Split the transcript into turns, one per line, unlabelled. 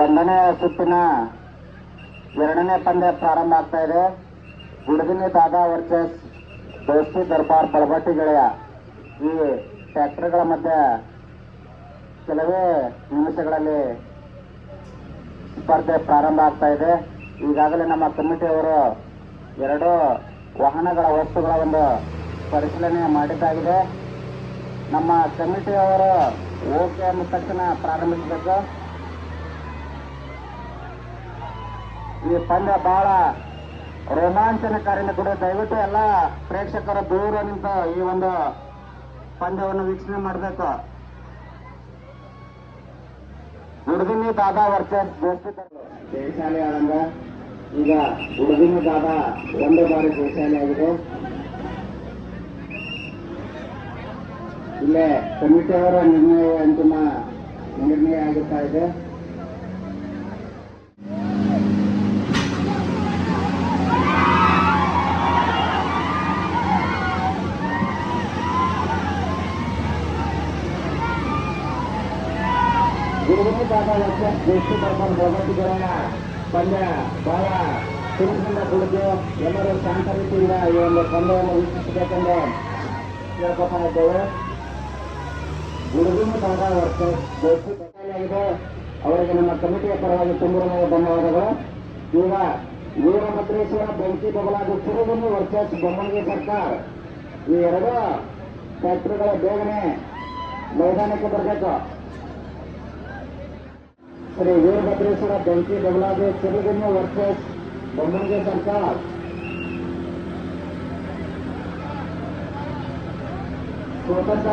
ಎರಡನೇ ಸುತ್ತಿನ ಎರಡನೇ ಪಂದ್ಯ ಪ್ರಾರಂಭ ಆಗ್ತಾ ಇದೆ. ಗುಡದಿನಿ ದಾದಾ ವರ್ಸಸ್ ದೋಸ್ತಿ ದರ್ಬಾರ್ ಬಲಭಟ್ಟಿ ಗೆಳೆಯ ಈ ಟ್ಯಾಕ್ಟರ್ಗಳ ಮಧ್ಯೆ ಕೆಲವೇ ನಿಮಿಷಗಳಲ್ಲಿ ಸ್ಪರ್ಧೆ ಪ್ರಾರಂಭ ಆಗ್ತಾ ಇದೆ. ಈಗಾಗಲೇ ನಮ್ಮ ಕಮಿಟಿಯವರು ಎರಡು ವಾಹನಗಳ ವಸ್ತುಗಳ ಒಂದು ಪರಿಶೀಲನೆ ಮಾಡಿದ್ದಾಗಿದೆ. ನಮ್ಮ ಕಮಿಟಿಯವರು ಓಕೆ ಅಂದ ತಕ್ಷಣ ಪ್ರಾರಂಭಿಸಬೇಕು. ಈ ಪಂದ್ಯ ಬಹಳ ರೋಮಾಂಚನಕಾರಿನ ಕೂಡ ದಯವಿಟ್ಟು ಎಲ್ಲ ಪ್ರೇಕ್ಷಕರ ದೂರ ನಿಂತು ಈ ಒಂದು ಪಂದ್ಯವನ್ನು ವೀಕ್ಷಣೆ ಮಾಡಬೇಕು. ಹುಡುಗಿನಿ ದಾದಾ ವರ್ಸಸ್ ಜಯಶಾಲಿ ಆದಂಗ ಈಗ ಹುಡುಗಿನಿ ದಾದಾ ಒಂದು ಬಾರಿ ಜಯಶಾಲಿ ಆಗಿದೆ ಇಲ್ಲೇ ಕಮಿಟಿಯವರ ನಿರ್ಣಯ ಅಂತಿಮ ನಿರ್ಣಯ ಆಗುತ್ತಾ ಇದೆ. ದಾದಾ ವರ್ಷ ದೇಶಿ ಬರ್ಬಂದು ಹೋಗಟ್ಟಿಗಳನ್ನ ಪಂದ್ಯ ಬಹಳ ಸುರುವಿನಿಂದ ಕುಳಿತು ಎಲ್ಲರೂ ಶಾಂತ ಈ ಒಂದು ಪಂದ್ಯವನ್ನು ವೀಕ್ಷಿಸಬೇಕೆಂದು ಕೇಳ್ಕೊತಾ ಇದ್ದೇವೆ ಗುರುಗಳು ಬಾಬಾ ವರ್ಷ ದೇಶಿ ಆಗಿದೆ ಅವರಿಗೆ ನಮ್ಮ ಕಮಿಟಿಯ ಪರವಾಗಿ ತುಂಬಿರುವ ಧನ್ಯವಾದಗಳು ಈಗ ವೀರಭದ್ರೇಶ್ವರ ಬೆಂಕಿ ಬದಲಾದ ಚಿರುಗುನಿ ವರ್ಚಸ್ ಬೊಮ್ಮನಿಗೆ ಸರ್ಕಾರ ಈ ಎರಡು ಫ್ಯಾಕ್ಟ್ರಿಗಳ ಬೇಗನೆ ಮೈದಾನಕ್ಕೆ ಬರಬೇಕು. ಶ್ರೀ ವೀರಭದ್ರೇಶ್ವರ ಬೆಂಕಿ ಬದಲಾದ ಚಿರುಗುನಿ ವರ್ಸಸ್ ಬೊಮ್ಮನಿಗೆ ಸರ್ಕಾರ ಸ್ವತಂತ್ರ